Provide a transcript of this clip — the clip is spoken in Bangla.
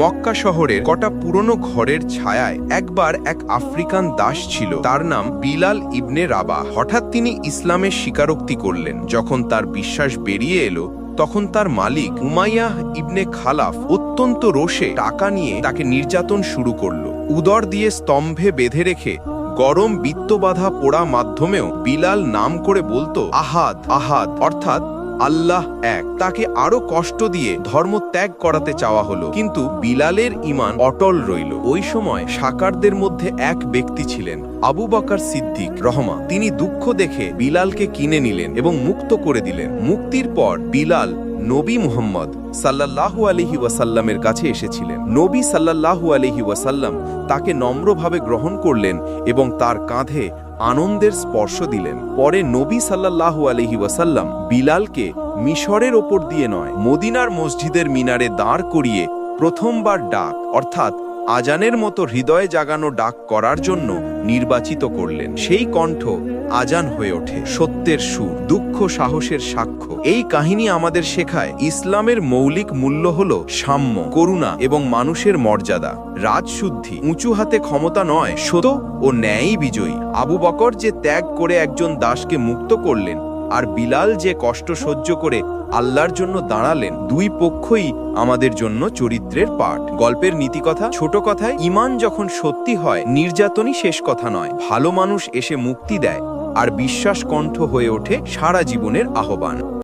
মক্কা শহরের কটা পুরনো ঘরের ছায়ায় একবার এক আফ্রিকান দাস ছিল, তার নাম বিলাল ইবনে রাবা হঠাৎ তিনি ইসলামের স্বীকারোক্তি করলেন। যখন তার বিশ্বাস বেরিয়ে এলো, তখন তার মালিক উমাইয়াহ ইবনে খালাফ অত্যন্ত রোষে টাকা নিয়ে তাকে নির্যাতন শুরু করল। উদর দিয়ে স্তম্ভে বেঁধে রেখে গরম বিত্তবাধা পোড়া মাধ্যমেও বিলাল নাম করে বলতো, আহাদ আহাদ, অর্থাৎ আল্লাহ এক। তাকে আরও কষ্ট দিয়ে ধর্ম ত্যাগ করাতে চাওয়া হলো। কিন্তু বিলালের ইমান অটল রইল। ওই সময় সাকারদের মধ্যে এক ব্যক্তি ছিলেন, আবু বকর সিদ্দিক রহমা তিনি দুঃখ দেখে বিলালকে কিনে নিলেন এবং মুক্ত করে দিলেন। মুক্তির পর বিলাল নবী মুহাম্মদ সাল্লাল্লাহু আলহি ওয়াসাল্লামের কাছে এসেছিলেন। নবী সাল্লাল্লাহু আলহি ওয়াসাল্লাম তাকে নম্রভাবে গ্রহণ করলেন এবং তার কাঁধে আনন্দের স্পর্শ দিলেন। পরে নবী সাল্লাহ আলহি ওয়াসাল্লাম বিলালকে মিশরের ওপর দিয়ে নয়, মদিনার মসজিদের মিনারে দাঁড় করিয়ে প্রথমবার ডাক, অর্থাৎ আজানের মতো হৃদয়ে জাগানো ডাক করার জন্য নির্বাচিত করলেন। সেই কণ্ঠ আজান হয়ে ওঠে। সত্যের সুর, দুঃখ, সাহসের সাক্ষ্য। এই কাহিনী আমাদের শেখায়, ইসলামের মৌলিক মূল্য হল সাম্য, করুণা এবং মানুষের মর্যাদা। রাজশুদ্ধি, উঁচু হাতে ক্ষমতা নয় সত ও ন্যায়ই বিজয়ী। আবু বকর যে ত্যাগ করে একজন দাসকে মুক্ত করলেন আর বিলাল যে কষ্ট সহ্য করে আল্লাহর জন্য দাঁড়ালেন, দুই পক্ষই আমাদের জন্য চরিত্রের পাঠ। গল্পের নীতিকথা, ছোট কথায় ইমান যখন সত্যি হয়, নির্যাতনই শেষ কথা নয়। ভালো মানুষ এসে মুক্তি দেয় আর বিশ্বাস কণ্ঠ হয়ে ওঠে সারা জীবনের আহ্বান।